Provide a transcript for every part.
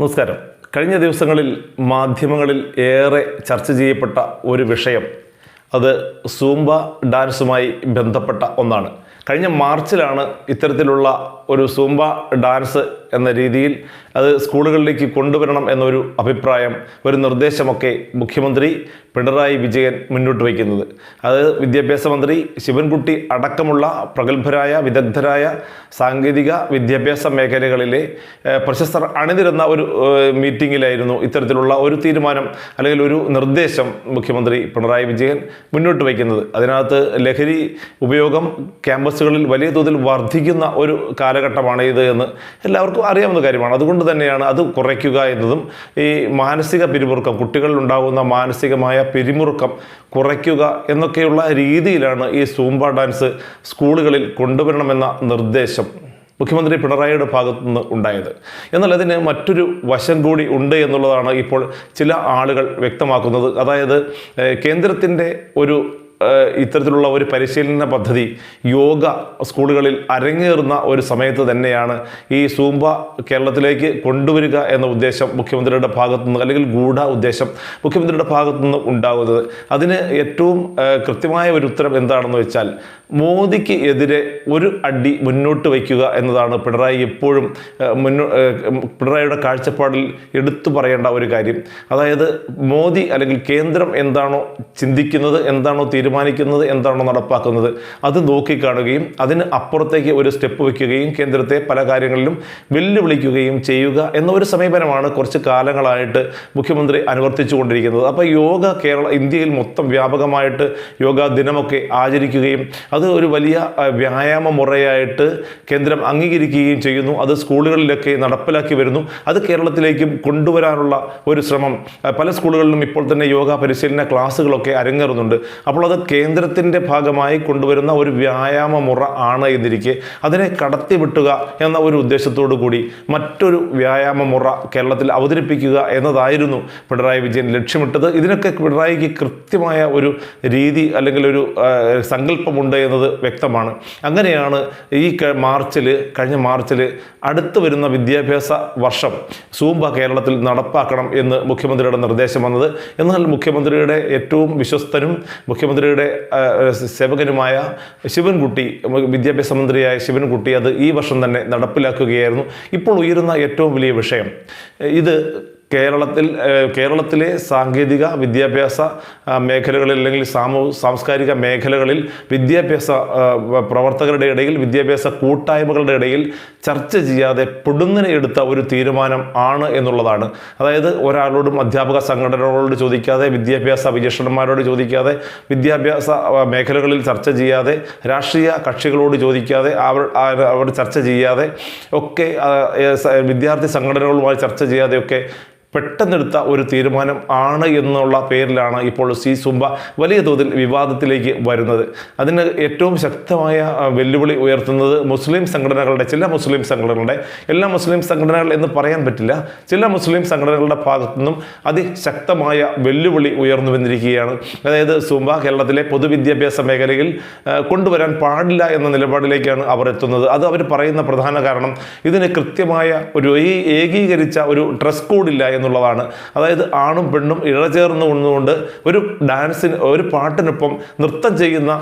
നമസ്കാരം. കഴിഞ്ഞ ദിവസങ്ങളിൽ മാധ്യമങ്ങളിൽ ഏറെ ചർച്ച ചെയ്യപ്പെട്ട ഒരു വിഷയം അത് സൂംബ ഡാൻസുമായി ബന്ധപ്പെട്ട ഒന്നാണ്. കഴിഞ്ഞ മാർച്ചിലാണ് ഇത്തരത്തിലുള്ള ഒരു സൂംബ ഡാൻസ് എന്ന രീതിയിൽ അത് സ്കൂളുകളിലേക്ക് കൊണ്ടുവരണം എന്നൊരു അഭിപ്രായം ഒരു നിർദ്ദേശമൊക്കെ മുഖ്യമന്ത്രി പിണറായി വിജയൻ മുന്നോട്ട് വയ്ക്കുന്നത്. അത് വിദ്യാഭ്യാസ മന്ത്രി ശിവൻകുട്ടി അടക്കമുള്ള പ്രഗത്ഭരായ വിദഗ്ധരായ സാങ്കേതിക വിദ്യാഭ്യാസ മേഖലകളിലെ പ്രശസ്തർ അണിനിരുന്ന ഒരു മീറ്റിങ്ങിലായിരുന്നു ഇത്തരത്തിലുള്ള ഒരു തീരുമാനം അല്ലെങ്കിൽ ഒരു നിർദ്ദേശം മുഖ്യമന്ത്രി പിണറായി വിജയൻ മുന്നോട്ട് വയ്ക്കുന്നത്. അതിനകത്ത് ലഹരി ഉപയോഗം ക്യാമ്പസുകളിൽ വലിയ തോതിൽ വർദ്ധിക്കുന്ന ഒരു കാലഘട്ടമാണ് ഇത് എന്ന് എല്ലാവർക്കും അറിയാവുന്ന കാര്യമാണ്. അതുകൊണ്ട് തന്നെയാണ് അത് കുറയ്ക്കുക എന്നതും ഈ മാനസിക പിരിമുറുക്കം കുട്ടികളിൽ ഉണ്ടാകുന്ന മാനസികമായ പിരിമുറുക്കം കുറയ്ക്കുക എന്നൊക്കെയുള്ള രീതിയിലാണ് ഈ സൂംബ ഡാൻസ് സ്കൂളുകളിൽ കൊണ്ടുവരണമെന്ന നിർദ്ദേശം മുഖ്യമന്ത്രി പിണറായിയുടെ ഭാഗത്തു നിന്ന് ഉണ്ടായത്. എന്നാൽ അതിന് മറ്റൊരു വശം കൂടി ഉണ്ട് എന്നുള്ളതാണ് ഇപ്പോൾ ചില ആളുകൾ വ്യക്തമാക്കുന്നത്. അതായത് കേന്ദ്രത്തിന്റെ ഒരു ഇത്തരത്തിലുള്ള ഒരു പരിശീലന പദ്ധതി യോഗ സ്കൂളുകളിൽ അരങ്ങേറുന്ന ഒരു സമയത്ത് തന്നെയാണ് ഈ സൂംബ കേരളത്തിലേക്ക് കൊണ്ടുവരിക എന്ന ഉദ്ദേശം മുഖ്യമന്ത്രിയുടെ ഭാഗത്തു നിന്ന് അല്ലെങ്കിൽ ഗൂഢ ഉദ്ദേശം മുഖ്യമന്ത്രിയുടെ ഭാഗത്തു നിന്ന് ഉണ്ടാകുന്നത്. അതിന് ഏറ്റവും കൃത്യമായ ഒരു ഉത്തരം എന്താണെന്ന് വെച്ചാൽ മോദിക്ക് എതിരെ ഒരു അടി മുന്നോട്ട് വയ്ക്കുക എന്നതാണ് പിണറായി എപ്പോഴും മുന്നോ പിണറായിയുടെ കാഴ്ചപ്പാടിൽ എടുത്തു പറയേണ്ട ഒരു കാര്യം. അതായത് മോദി അല്ലെങ്കിൽ കേന്ദ്രം എന്താണോ ചിന്തിക്കുന്നത് എന്താണോ തീരുമാനിക്കുന്നത് എന്താണോ നടപ്പാക്കുന്നത്. അത് നോക്കിക്കാണുകയും അതിന് അപ്പുറത്തേക്ക് ഒരു സ്റ്റെപ്പ് വയ്ക്കുകയും കേന്ദ്രത്തെ പല കാര്യങ്ങളിലും വെല്ലുവിളിക്കുകയും ചെയ്യുക എന്ന ഒരു സമീപനമാണ് കുറച്ച് കാലങ്ങളായിട്ട് മുഖ്യമന്ത്രി അനുവർത്തിച്ചുകൊണ്ടിരിക്കുന്നത്. അപ്പോൾ യോഗ കേരള ഇന്ത്യയിൽ മൊത്തം വ്യാപകമായിട്ട് യോഗ ദിനമൊക്കെ ആചരിക്കുകയും അത് ഒരു വലിയ വ്യായാമ മുറയായിട്ട് കേന്ദ്രം അംഗീകരിക്കുകയും ചെയ്യുന്നു. അത് സ്കൂളുകളിലൊക്കെ നടപ്പിലാക്കി വരുന്നു. അത് കേരളത്തിലേക്കും കൊണ്ടുവരാനുള്ള ഒരു ശ്രമം. പല സ്കൂളുകളിലും ഇപ്പോൾ തന്നെ യോഗ പരിശീലന ക്ലാസ്സുകളൊക്കെ അരങ്ങേറുന്നുണ്ട്. അപ്പോൾ അത് കേന്ദ്രത്തിന്റെ ഭാഗമായി കൊണ്ടുവരുന്ന ഒരു വ്യായാമ മുറ ആണ് എന്നിരിക്കെ അതിനെ കടത്തിവിട്ടുക എന്ന ഒരു ഉദ്ദേശത്തോടു കൂടി മറ്റൊരു വ്യായാമ മുറ കേരളത്തിൽ അവതരിപ്പിക്കുക എന്നതായിരുന്നു പിണറായി വിജയൻ ലക്ഷ്യമിട്ടത്. ഇതിനൊക്കെ പിണറായിക്ക് കൃത്യമായ ഒരു രീതി അല്ലെങ്കിൽ ഒരു സങ്കല്പമുണ്ട് എന്നത് വ്യക്തമാണ്. അങ്ങനെയാണ് ഈ മാർച്ചിൽ കഴിഞ്ഞ മാർച്ചിൽ അടുത്ത് വരുന്ന വിദ്യാഭ്യാസ വർഷം സൂംബ കേരളത്തിൽ നടപ്പാക്കണം എന്ന് മുഖ്യമന്ത്രിയുടെ നിർദ്ദേശം വന്നത്. എന്നാൽ മുഖ്യമന്ത്രിയുടെ ഏറ്റവും വിശ്വസ്തനും മുഖ്യമന്ത്രിയുടെ സേവകനുമായ ശിവൻകുട്ടി വിദ്യാഭ്യാസ മന്ത്രിയായ ശിവൻകുട്ടി അത് ഈ വർഷം തന്നെ നടപ്പിലാക്കുകയായിരുന്നു. ഇപ്പോൾ ഉയരുന്ന ഏറ്റവും വലിയ വിഷയം ഇത് കേരളത്തിൽ കേരളത്തിലെ സാങ്കേതിക വിദ്യാഭ്യാസ മേഖലകളിൽ അല്ലെങ്കിൽ സാമൂ സാംസ്കാരിക മേഖലകളിൽ വിദ്യാഭ്യാസ പ്രവർത്തകരുടെ ഇടയിൽ വിദ്യാഭ്യാസ കൂട്ടായ്മകളുടെ ഇടയിൽ ചർച്ച ചെയ്യാതെ പൊടുന്നനെ എടുത്ത ഒരു തീരുമാനം ആണ് എന്നുള്ളതാണ്. അതായത് ഒരാളോടും അധ്യാപക സംഘടനകളോട് ചോദിക്കാതെ വിദ്യാഭ്യാസ വിജക്ഷണന്മാരോട് ചോദിക്കാതെ വിദ്യാഭ്യാസ മേഖലകളിൽ ചർച്ച ചെയ്യാതെ രാഷ്ട്രീയ കക്ഷികളോട് ചോദിക്കാതെ അവർ അവർ ചർച്ച ചെയ്യാതെ ഒക്കെ വിദ്യാർത്ഥി സംഘടനകളുമായി ചർച്ച ചെയ്യാതെയൊക്കെ പെട്ടെന്നെടുത്ത ഒരു തീരുമാനം ആണ് എന്നുള്ള പേരിലാണ് ഇപ്പോൾ സി സുംബ വലിയ തോതിൽ വിവാദത്തിലേക്ക് വരുന്നത്. അതിന് ഏറ്റവും ശക്തമായ വെല്ലുവിളി ഉയർത്തുന്നത് മുസ്ലിം സംഘടനകളുടെ ചില മുസ്ലിം സംഘടനകളുടെ എല്ലാ മുസ്ലിം സംഘടനകൾ എന്ന് പറയാൻ പറ്റില്ല ചില മുസ്ലിം സംഘടനകളുടെ ഭാഗത്തു നിന്നും അതിശക്തമായ വെല്ലുവിളി ഉയർന്നു വന്നിരിക്കുകയാണ് അതായത് സുംബ കേരളത്തിലെ പൊതുവിദ്യാഭ്യാസ മേഖലയിൽ കൊണ്ടുവരാൻ പാടില്ല എന്ന നിലപാടിലേക്കാണ് അവർ എത്തുന്നത്. അത് അവർ പറയുന്ന പ്രധാന കാരണം ഇതിന് കൃത്യമായ ഒരു ഏകീകരിച്ച ഒരു ഡ്രസ് കോഡില്ല എന്നുള്ളതാണ്. അതായത് ആണും പെണ്ണും ഇഴചേർന്ന് കൊണ്ടുകൊണ്ട് ഒരു ഡാൻസിന് ഒരു പാട്ടിനൊപ്പം നൃത്തം ചെയ്യുന്ന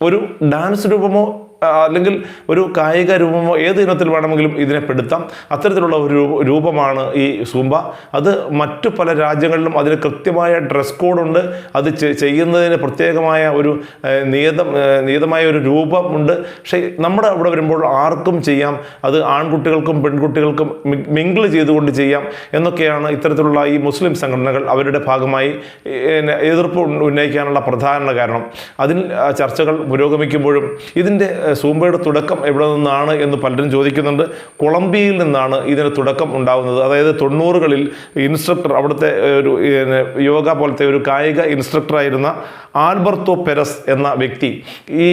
ഒരു ഡാൻസ് രൂപമോ അല്ലെങ്കിൽ ഒരു കായിക രൂപമോ ഏത് ഇനത്തിൽ വേണമെങ്കിലും ഇതിനെ പെടുത്താം. അത്തരത്തിലുള്ള ഒരു രൂപമാണ് ഈ സൂംബ. അത് മറ്റു പല രാജ്യങ്ങളിലും അതിന് കൃത്യമായ ഡ്രസ് കോഡുണ്ട് അത് ചെയ്യുന്നതിന് പ്രത്യേകമായ ഒരു നിയതം നിയതമായ ഒരു രൂപമുണ്ട് പക്ഷേ നമ്മുടെ അവിടെ വരുമ്പോൾ ആർക്കും ചെയ്യാം. അത് ആൺകുട്ടികൾക്കും പെൺകുട്ടികൾക്കും മിങ്കിൾ ചെയ്തുകൊണ്ട് ചെയ്യാം എന്നൊക്കെയാണ് ഇത്തരത്തിലുള്ള ഈ മുസ്ലിം സംഘടനകൾ അവരുടെ ഭാഗമായി എതിർപ്പ് ഉന്ന- ഉന്നയിക്കാനുള്ള പ്രധാന കാരണം. അതിൽ ചർച്ചകൾ പുരോഗമിക്കുമ്പോഴും ഇതിന്റെ സൂംബയുടെ തുടക്കം എവിടെ നിന്നാണ് എന്ന് പലരും ചോദിക്കുന്നുണ്ട്. കൊളംബിയയിൽ നിന്നാണ് ഇതിന് തുടക്കം ഉണ്ടാകുന്നത് അതായത് തൊണ്ണൂറുകളിൽ ഇൻസ്ട്രക്ടർ അവിടുത്തെ ഒരു യോഗ പോലത്തെ ഒരു കായിക ഇൻസ്ട്രക്ടറായിരുന്ന ആൽബർത്തോ പെരസ് എന്ന വ്യക്തി ഈ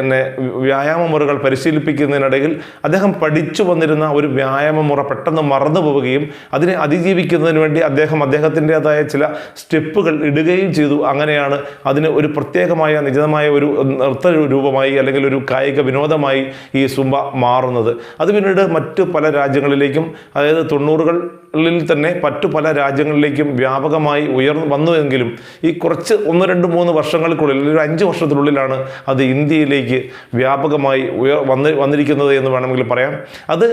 പിന്നെ വ്യായാമ മുറകൾ പരിശീലിപ്പിക്കുന്നതിനിടയിൽ അദ്ദേഹം പഠിച്ചു വന്നിരുന്ന ഒരു വ്യായാമ മുറ പെട്ടെന്ന് മറന്നു പോവുകയും അതിനെ അതിജീവിക്കുന്നതിന് വേണ്ടി അദ്ദേഹം അദ്ദേഹത്തിന്റെതായ ചില സ്റ്റെപ്പുകൾ ഇടുകയും ചെയ്തു. അങ്ങനെയാണ് അതിന് ഒരു പ്രത്യേകമായ നിജിതമായ ഒരു നൃത്ത രൂപമായി അല്ലെങ്കിൽ ഒരു കായിക വിനോദമായി ഈ സുംബ മാറുന്നത്. അത് പിന്നീട് മറ്റു പല രാജ്യങ്ങളിലേക്കും അതായത് തൊണ്ണൂറുകളിൽ തന്നെ മറ്റു പല രാജ്യങ്ങളിലേക്കും വ്യാപകമായി ഉയർന്നു വന്നുവെങ്കിലും ഈ കുറച്ച് ഒന്ന് രണ്ട് മൂന്ന് വർഷങ്ങൾക്കുള്ളിൽ ഒരു അഞ്ച് വർഷത്തിനുള്ളിലാണ് അത് ഇന്ത്യയിലേക്ക് വ്യാപകമായി ഉയർ വന്ന് വന്നിരിക്കുന്നത് എന്ന് വേണമെങ്കിൽ പറയാം. അത്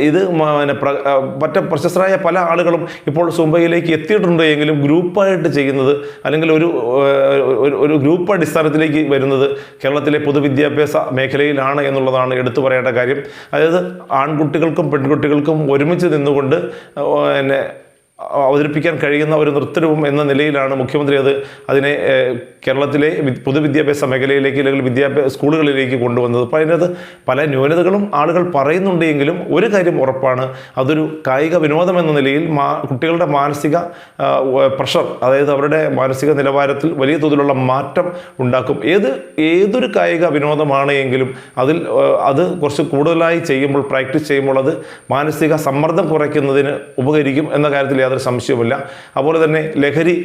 ഇത് പിന്നെ മറ്റ് പ്രശസ്തരായ പല ആളുകളും ഇപ്പോൾ സുംബയിലേക്ക് എത്തിയിട്ടുണ്ട് എങ്കിലും ഗ്രൂപ്പായിട്ട് ചെയ്യുന്നത് അല്ലെങ്കിൽ ഒരു ഒരു- ഗ്രൂപ്പ് അടിസ്ഥാനത്തിലേക്ക് വരുന്നത് കേരളത്തിലെ പൊതുവിദ്യാഭ്യാസ മേഖലയിലാണ് എന്നുള്ളതാണ് എടുത്തു പറയേണ്ട കാര്യം. അതായത് ആൺകുട്ടികൾക്കും പെൺകുട്ടികൾക്കും ഒരുമിച്ച് നിന്നുകൊണ്ട് പിന്നെ അവതരിപ്പിക്കാൻ കഴിയുന്ന ഒരു നൃത്തരൂപം എന്ന നിലയിലാണ് മുഖ്യമന്ത്രി അത് അതിനെ കേരളത്തിലെ പൊതുവിദ്യാഭ്യാസ മേഖലയിലേക്ക് അല്ലെങ്കിൽ വിദ്യാഭ്യാസ സ്കൂളുകളിലേക്ക് കൊണ്ടുവന്നത്. അപ്പോൾ അതിനകത്ത് പല ന്യൂനതകളും ആളുകൾ പറയുന്നുണ്ടെങ്കിലും ഒരു കാര്യം ഉറപ്പാണ്. അതൊരു കായിക വിനോദം എന്ന നിലയിൽ മാ കുട്ടികളുടെ മാനസിക പ്രഷർ അതായത് അവരുടെ മാനസിക നിലവാരത്തിൽ വലിയ തോതിലുള്ള മാറ്റം ഉണ്ടാക്കും. ഏത് ഏതൊരു കായിക വിനോദമാണ് എങ്കിലും അതിൽ അത് കുറച്ച് കൂടുതലായി ചെയ്യുമ്പോൾ പ്രാക്ടീസ് ചെയ്യുമ്പോൾ അത് മാനസിക സമ്മർദ്ദം കുറയ്ക്കുന്നതിന് ഉപകരിക്കും എന്ന കാര്യത്തിൽ യാതൊരു സംശയവുമില്ല. അതുപോലെ തന്നെ ലഹരി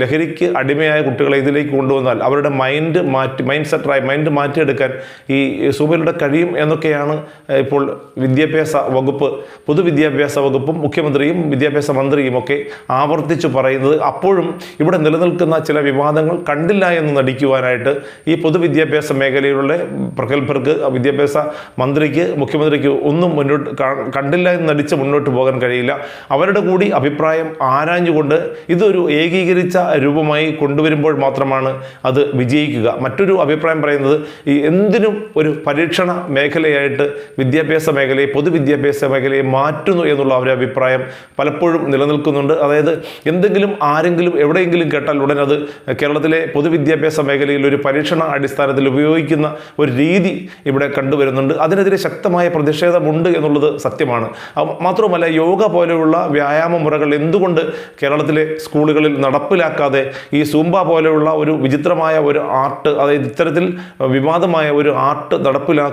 ലഹരിക്ക് അടിമയായ കുട്ടികളെ ഇതിലേക്ക് കൊണ്ടുവന്നാൽ അവരുടെ മൈൻഡ് മാറ്റി മൈൻഡ് സെറ്ററായി മൈൻഡ് മാറ്റിയെടുക്കാൻ ഈ സൂബയിലൂടെ കഴിയും എന്നൊക്കെയാണ് ഇപ്പോൾ വിദ്യാഭ്യാസ വകുപ്പ് പൊതുവിദ്യാഭ്യാസ വകുപ്പും മുഖ്യമന്ത്രിയും വിദ്യാഭ്യാസ മന്ത്രിയും ഒക്കെ ആവർത്തിച്ചു പറയുന്നത് അപ്പോഴും ഇവിടെ നിലനിൽക്കുന്ന ചില വിവാദങ്ങൾ കണ്ടില്ല എന്ന് നടിക്കുവാനായിട്ട് ഈ പൊതുവിദ്യാഭ്യാസ മേഖലയിലുള്ള പ്രഗത്ഭർക്ക് വിദ്യാഭ്യാസ മന്ത്രിക്ക് മുഖ്യമന്ത്രിക്ക് ഒന്നും മുന്നോട്ട് കണ്ടില്ല എന്ന് നടിച്ച് മുന്നോട്ട് പോകാൻ കഴിയില്ല. അവരുടെ കൂടി അഭിപ്രായം ആരാഞ്ഞുകൊണ്ട് ഇതൊരു ഏകീകരിച്ച രൂപമായി കൊണ്ടുവരുമ്പോൾ മാത്രമാണ് അത് വിജയിക്കുക. മറ്റൊരു അഭിപ്രായം പറയുന്നത് ഈ എന്തിനും ഒരു പരീക്ഷണ മേഖലയായിട്ട് വിദ്യാഭ്യാസ മേഖലയെ പൊതുവിദ്യാഭ്യാസ മേഖലയെ മാറ്റുന്നു എന്നുള്ള അവരുടെ അഭിപ്രായം പലപ്പോഴും നിലനിൽക്കുന്നുണ്ട്. അതായത് എന്തെങ്കിലും ആരെങ്കിലും എവിടെയെങ്കിലും കേട്ടാൽ ഉടൻ അത് കേരളത്തിലെ പൊതുവിദ്യാഭ്യാസ മേഖലയിൽ ഒരു പരീക്ഷണ അടിസ്ഥാനത്തിൽ ഉപയോഗിക്കുന്ന ഒരു രീതി ഇവിടെ കണ്ടുവരുന്നുണ്ട്. അതിനെതിരെ ശക്തമായ പ്രതിഷേധമുണ്ട് എന്നുള്ളത് സത്യമാണ്. മാത്രവുമല്ല യോഗ പോലെയുള്ള വ്യായാമ മുറകൾ എന്തുകൊണ്ട് കേരളത്തിലെ സ്കൂളുകളിൽ നടപ്പിലാക്കാതെ ഈ സൂംബ പോലെയുള്ള ഒരു വിചിത്രമായ ഒരു ആർട്ട് അതായത് ഇത്തരത്തിൽ വിവാദമായ ഒരു ആർട്ട് നടപ്പിലാക്കും